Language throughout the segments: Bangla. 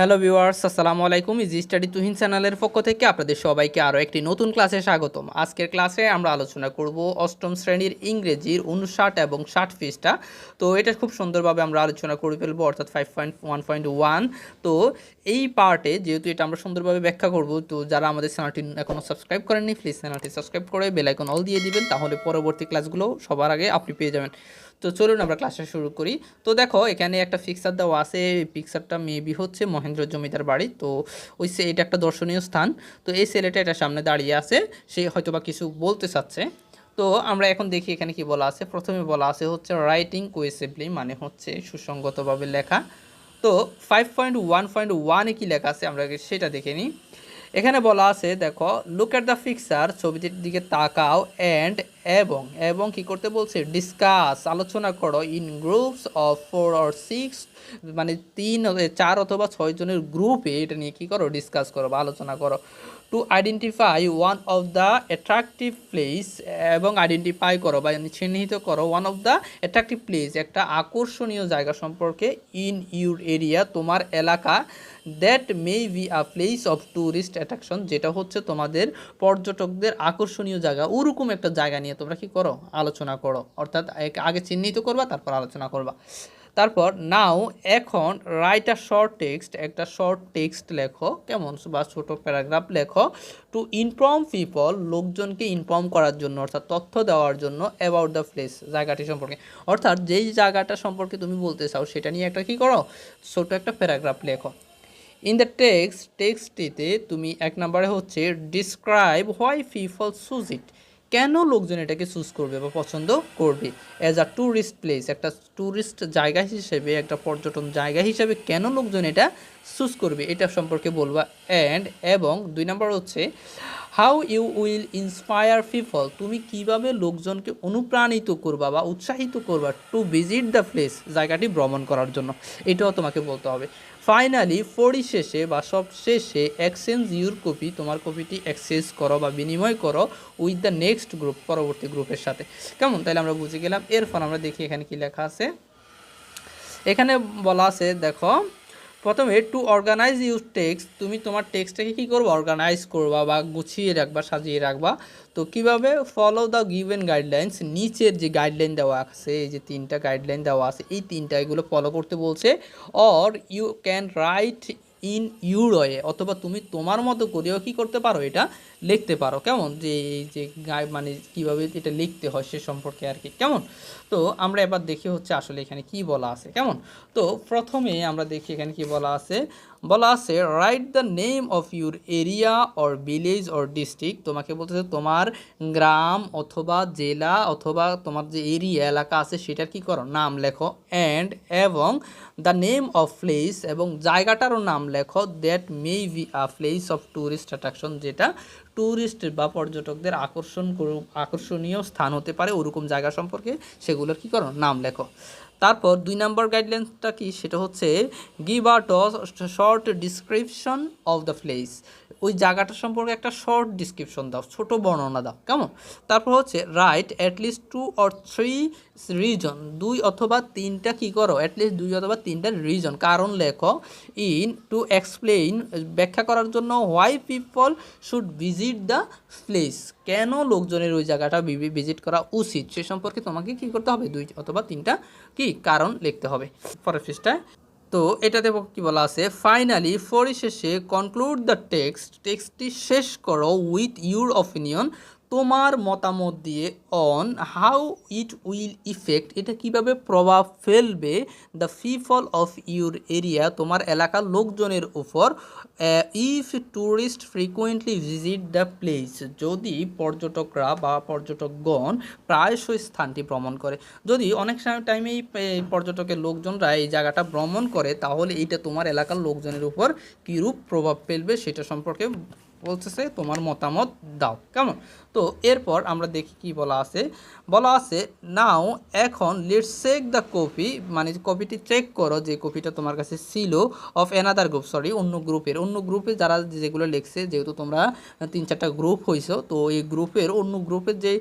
হ্যালো ভিউয়ার্স আসসালামু আলাইকুম। ইজি স্টাডি তুহিন চ্যানেলের পক্ষ থেকে আপনাদের সবাইকে আরও একটি নতুন ক্লাসে স্বাগতম। আজকের ক্লাসে আমরা আলোচনা করব অষ্টম শ্রেণির ইংরেজির উনষাট এবং ষাট পৃষ্ঠা। তো এটা খুব সুন্দরভাবে আমরা আলোচনা করে ফেলব, অর্থাৎ five point one point one তো এই পার্টে যেহেতু এটা আমরা সুন্দরভাবে ব্যাখ্যা করব, তো যারা আমাদের চ্যানেলটি এখনও সাবস্ক্রাইব করেননি প্লিজ চ্যানেলটি সাবস্ক্রাইব করে বেলাইকন অল দিয়ে দিবেন, তাহলে পরবর্তী ক্লাসগুলো সবার আগে আপনি পেয়ে যাবেন। তো চলুন আমরা ক্লাসটা শুরু করি। তো দেখো, এখানে একটা ফিক্সার দেওয়া আছে। এই পিকচারটা মেবি হচ্ছে মহেন্দ্র জমিদার বাড়ি। তো ওই এটা একটা দর্শনীয় স্থান। তো এই ছেলেটা এটা সামনে দাঁড়িয়ে আছে। সে হয়তোবা কিছু বলতে চাচ্ছে। তো আমরা এখন দেখি এখানে কি বলা আছে। প্রথমে বলা আছে হচ্ছে রাইটিং কোয়েসিভলি মানে হচ্ছে সুসঙ্গতভাবে লেখা। তো ফাইভ পয়েন্ট ওয়ান পয়েন্ট ওয়ানে কী লেখা আছে? আমরা সেটা দেখে নিই। এখানে বলা আছে, দেখো লুক এট দ্য ফিক্সার ছবিটির দিকে তাকাও অ্যান্ড এবং এবং কি করতে বলছে? ডিসকাস আলোচনা করো in groups of four or six মানে তিন, চার অথবা ছয় জনের গ্রুপে এটা নিয়ে কি করো? ডিসকাস করো বা আলোচনা করো। To identify one of the attractive place এবং আইডেন্টিফাই করো বা চিহ্নিত করো one of the attractive place একটা আকর্ষণীয় জায়গা সম্পর্কে ইন ইউর এরিয়া তোমার এলাকা that may be a place of tourist attraction যেটা হচ্ছে তোমাদের পর্যটকদের আকর্ষণীয় জায়গা, ওরকম একটা জায়গা নিয়ে তোমরা কি করো? আলোচনা করো। অর্থাৎ আগে চিহ্নিত করবা, তারপর আলোচনা করবা। তারপর নাও এখন রাইট আ শর্ট টেক্সট একটা শর্ট টেক্সট লেখো, কেমন? বা ছোটো প্যারাগ্রাফ লেখো টু ইনফর্ম পিপল লোকজনকে ইনফর্ম করার জন্য, অর্থাৎ তথ্য দেওয়ার জন্য অ্যাবাউট দ্য প্লেস জায়গাটি সম্পর্কে। অর্থাৎ যেই জায়গাটা সম্পর্কে তুমি বলতে চাও, সেটা নিয়ে একটা কি করো? ছোটো একটা প্যারাগ্রাফ লেখো। ইন দ্য টেক্সট টেক্সটটিতে তুমি এক নম্বরে হচ্ছে describe why people choose it কেন লোকজন এটাকে চুজ করবে বা পছন্দ করবে? অ্যাজ আ ট্যুরিস্ট প্লেস একটা ট্যুরিস্ট জায়গা হিসেবে, একটা পর্যটন জায়গা হিসেবে কেন লোকজন এটা চুজ করবে? এটা সম্পর্কে বলবা। অ্যান্ড এবং দুই নম্বর হচ্ছে how you will inspire people তুমি কীভাবে লোকজনকে অনুপ্রাণিত করবা বা উৎসাহিত করবা টু ভিজিট দ্য প্লেস জায়গাটি ভ্রমণ করার জন্য। এটাও তোমাকে বলতে হবে। ফাইনালি পরিশেষে বা সব শেষে এক্সচেঞ্জ ইউর কপি তোমার কপিটি এক্সচেঞ্জ করো বা বিনিময় করো উইথ দ্য নেক্সট গ্রুপ পরবর্তী গ্রুপের সাথে। কেমন? তাহলে আমরা বুঝে গেলাম। এরপর আমরা দেখি এখানে কি লেখা আছে। এখানে বলা আছে, দেখো প্রথমে টু অর্গানাইজ ইউর টেক্সট তুমি তোমার টেক্সটটাকে কী করব? অর্গানাইজ করবা বা গুছিয়ে রাখবা, সাজিয়ে রাখবা। তো কীভাবে? ফলো দ্য গিভেন গাইডলাইন্স নিচের যে গাইডলাইন দেওয়া আছে, এই যে তিনটা গাইডলাইন দেওয়া আছে, এই তিনটা এগুলো ফলো করতে বলছে। Or you can write in your way অথবা তুমি তোমার মতো করেও কী করতে পারো এটা? লিখতে পারো, কেমন? যে এই যে গাই মানে কীভাবে এটা লিখতে হয় সে সম্পর্কে আর কি, কেমন? তো আমরা এবার দেখি হচ্ছে আসলে এখানে কি বলা আছে, কেমন? তো প্রথমে আমরা দেখি এখানে কি বলা আছে। বলা আছে write the name of your area or village or district তোমাকে বলতেছে তোমার গ্রাম অথবা জেলা অথবা তোমার যে এরিয়া এলাকা আছে সেটার কি করো? নাম লেখো। অ্যান্ড এবং দ্য নেম অফ প্লেস এবং জায়গাটারও নাম লেখো। That may be a place of tourist attraction যেটা ট্যুরিস্ট বা পর্যটকদের আকর্ষণ করু- আকর্ষণীয় স্থান হতে পারে ওরকম জায়গা সম্পর্কে সেগুলোর কী করো? নাম লেখো। তারপর দুই নম্বর গাইডলাইন্সটা কি? সেটা হচ্ছে give a short description of the place ওই জায়গাটা সম্পর্কে একটা শর্ট ডিসক্রিপশন দাও, ছোট বর্ণনা দাও, কেমন? তারপর হচ্ছে right at least two or three reason দুই অথবা তিনটা কি করো? অ্যাটলিস্ট দুই অথবা তিনটা রিজন কারণ লেখো ইন টু এক্সপ্লেইন ব্যাখ্যা করার জন্য why people should visit the place কেন লোকজনের ওই জায়গাটা ভিজিট করা উচিত? সে সম্পর্কে তোমাকে কি করতে হবে? দুই অথবা তিনটা কি? কারণ লিখতে হবে। পরের পৃষ্ঠায়। তো এটাতে কি বলা আছে? ফাইনালি পরিশেষে কনক্লুড দ্য টেক্সট টেক্সটটি শেষ করো উইথ ইউর অপিনিয়ন তোমার মতামত দিয়ে on how it will effect এটা কীভাবে প্রভাব ফেলবে the people of your area তোমার এলাকার লোকজনের উপর if tourist frequently visit the place যদি পর্যটকরা বা পর্যটকগণ প্রায়শই স্থানটি ভ্রমণ করে। যদি অনেক টাইমেই পর্যটকের লোকজনরা এই জায়গাটা ভ্রমণ করে, তাহলে এইটা তোমার এলাকার লোকজনের উপর কীরূপ প্রভাব ফেলবে, সেটা সম্পর্কে বলতেছে তোমার মতামত দাও। কেমন? তো এরপর আমরা দেখি কি বলা আছে। বলা আছে, নাও, এখন লেটস চেক দ্য কপি মানে কপিটি চেক করো যে কপিটা তোমার কাছে ছিল অফ অ্যানাদার গ্রুপ সরি অন্য গ্রুপের। অন্য গ্রুপে যারা যেগুলো লিখছে, যেহেতু তোমরা তিন চারটা গ্রুপ হয়েছো তো এই গ্রুপের অন্য গ্রুপের যে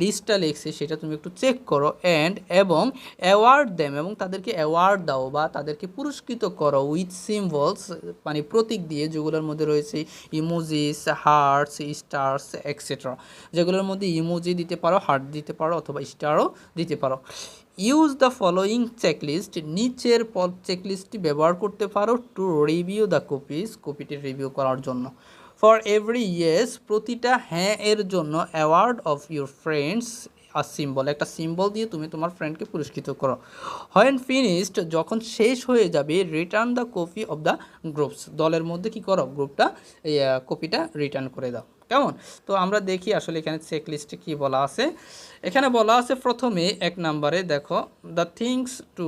লিস্টটা লিখছে, সেটা তুমি একটু চেক করো অ্যান্ড এবং অ্যাওয়ার্ড দেম এবং তাদেরকে অ্যাওয়ার্ড দাও বা তাদেরকে পুরস্কৃত করো উইথ সিম্বলস মানে প্রতীক দিয়ে যেগুলোর মধ্যে রয়েছে ইমোজিস হার্টস স্টার্স এক্সেট্রা যেগুলোর মধ্যে ইমোজি দিতে পারো হার্ট দিতে পারো অথবা স্টারও দিতে পারো। ইউজ দ্য ফলোয়িং চেকলিস্ট নিচের চেকলিস্টটি ব্যবহার করতে পারো টু রিভিউ দ্য কপিস কপিটি রিভিউ করার জন্য। ফর এভরি ইয়েস প্রতিটা হ্যাঁ এর জন্য অ্যাওয়ার্ড অফ ইউর ফ্রেন্ডস আর সিম্বল একটা সিম্বল দিয়ে তুমি তোমার ফ্রেন্ডকে পুরস্কৃত করো। হোয়েন ফিনিশড যখন শেষ হয়ে যাবে return the copy of the groups দলের মধ্যে কি করো গ্রুপটা কপিটা রিটার্ন করে দাও। কেমন? তো আমরা দেখি আসলে এখানে চেক লিস্টে কী বলা আছে। এখানে বলা আছে প্রথমে এক নাম্বারে দেখো দ্য থিংস টু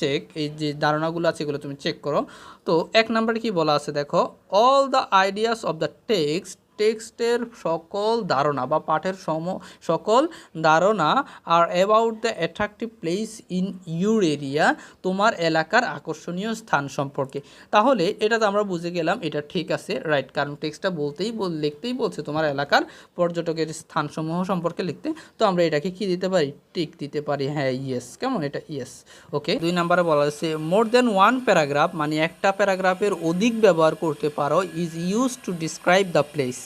চেক এই যে ধারণাগুলো আছে এগুলো তুমি চেক করো। তো এক নাম্বারে কি বলা আছে দেখো all the ideas of the text টেক্সটের সকল ধারণা বা পাঠের সম, সকল ধারণা আর about the attractive place in your area তোমার এলাকার আকর্ষণীয় স্থান সম্পর্কে। তাহলে এটা তো আমরা বুঝে গেলাম, এটা ঠিক আছে রাইট কারণ টেক্সটটা বলতেই বল, লিখতেই বলছে তোমার এলাকার পর্যটকের স্থানসমূহ সম্পর্কে লিখতে। তো আমরা এটাকে কি দিতে পারি? টিক দিতে পারি হ্যাঁ ইয়েস কেমন? এটা ইয়েস ওকে দুই নাম্বারে বলা হয়েছে মোর দেন ওয়ান প্যারাগ্রাফ মানে একটা প্যারাগ্রাফের অধিক ব্যবহার করতে পারো is use to describe the place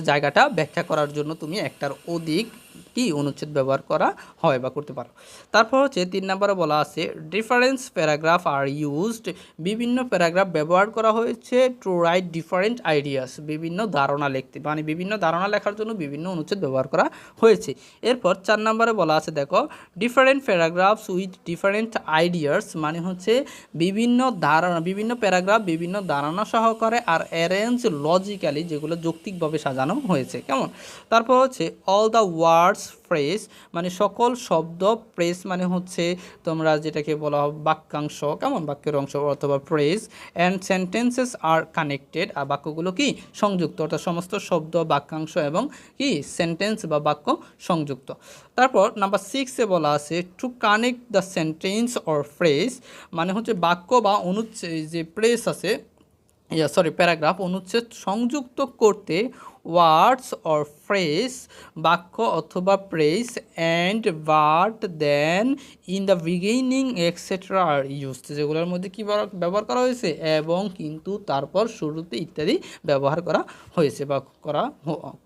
জায়গাটা ব্যাখ্যা করার জন্য তুমি একটার অধিক কি অনুচ্ছেদ ব্যবহার করা হয় বা করতে পারো। তারপর হচ্ছে তিন নম্বরে বলা আছে ডিফারেন্স প্যারাগ্রাফ আর ইউজড বিভিন্ন প্যারাগ্রাফ ব্যবহার করা হয়েছে টু রাইট ডিফারেন্ট আইডিয়াস বিভিন্ন ধারণা লিখতে মানে বিভিন্ন ধারণা লেখার জন্য বিভিন্ন অনুচ্ছেদ ব্যবহার করা হয়েছে। এরপর চার নম্বরে বলা আছে, দেখো different paragraphs with different ideas মানে হচ্ছে বিভিন্ন ধারণা, বিভিন্ন প্যারাগ্রাফ বিভিন্ন ধারণা সহকারে আর অ্যারেঞ্জ লজিক্যালি যেগুলো যৌক্তিকভাবে সাজানো হয়েছে। কেমন? তারপর হচ্ছে অল দ্য ওয়ার্ডস ফ্রেস মানে সকল শব্দ প্রেস মানে হচ্ছে তোমরা যেটাকে বলা বাক্যাংশ। কেমন বাক্যের অংশ? অথবা phrase and sentences are connected আর বাক্যগুলো কি? সংযুক্ত। অর্থাৎ সমস্ত শব্দ, বাক্যাংশ এবং কি? সেন্টেন্স বা বাক্য সংযুক্ত। তারপর নাম্বার সিক্সে বলা আছে to connect the sentence or phrase মানে হচ্ছে বাক্য বা অনুচ্ছেদ, যে প্রেস আছে সরি প্যারাগ্রাফ অনুচ্ছেদ সংযুক্ত করতে ওয়ার্ডস অর ফ্রেস বাক্য অথবা phrase and but then in the beginning extra are use যেগুলোর মধ্যে কী ব্যবহার করা হয়েছে? এবং কিন্তু তারপর শুরুতে ইত্যাদি ব্যবহার করা হয়েছে বা করা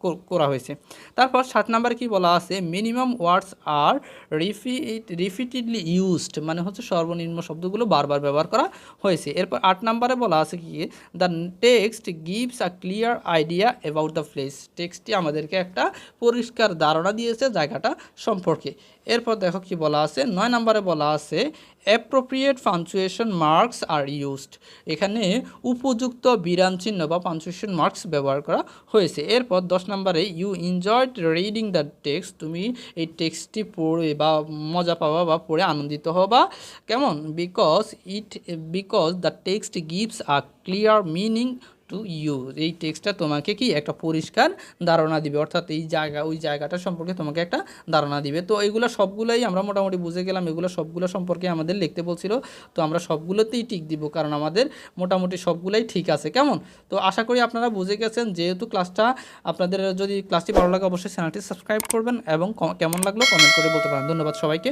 কর- হয়েছে। তারপর সাত নাম্বার কি বলা আছে? Minimum words are repeat repeatedly used মানে হচ্ছে সর্বনিম্ন শব্দগুলো বারবার ব্যবহার করা হয়েছে। এরপর আট নাম্বারে বলা আছে কি? The text gives a clear idea about the place টেক্সটটি আমাদেরকে একটা পরিষ্কার ধারণা দিয়েছে জায়গাটা সম্পর্কে। এরপর দেখো কি বলা আছে, নয় নম্বরে বলা আছে appropriate punctuation marks are used এখানে উপযুক্ত বিরাম চিহ্ন বা পাঞ্চুয়েশন মার্কস ব্যবহার করা হয়েছে। এরপর দশ নম্বরে you enjoyed reading the text তুমি এই টেক্সটটি পড়ে বা মজা পাবা বা পড়ে আনন্দিত হবা। কেমন? Because it because the text gives a clear meaning to you এই টেক্সটটা তোমাকে কি একটা পরিষ্কার ধারণা দিবে। অর্থাৎ এই জায়গা, ওই জায়গাটা সম্পর্কে তোমাকে একটা ধারণা দিবে। তো এইগুলো সবগুলোই আমরা মোটামুটি বুঝে গেলাম। এগুলো সবগুলো সম্পর্কে আমাদের লিখতে বলছিল। তো আমরা সবগুলোতেই টিক দিব কারণ আমাদের মোটামুটি সবগুলোই ঠিক আছে। কেমন? তো আশা করি আপনারা বুঝে গেছেন যেহেতু ক্লাসটা আপনাদের যদি ক্লাসটি ভালো লাগে অবশ্যই চ্যানেলটি সাবস্ক্রাইব করবেন এবং কেমন লাগল কমেন্ট করে বলতে পারেন। ধন্যবাদ সবাইকে।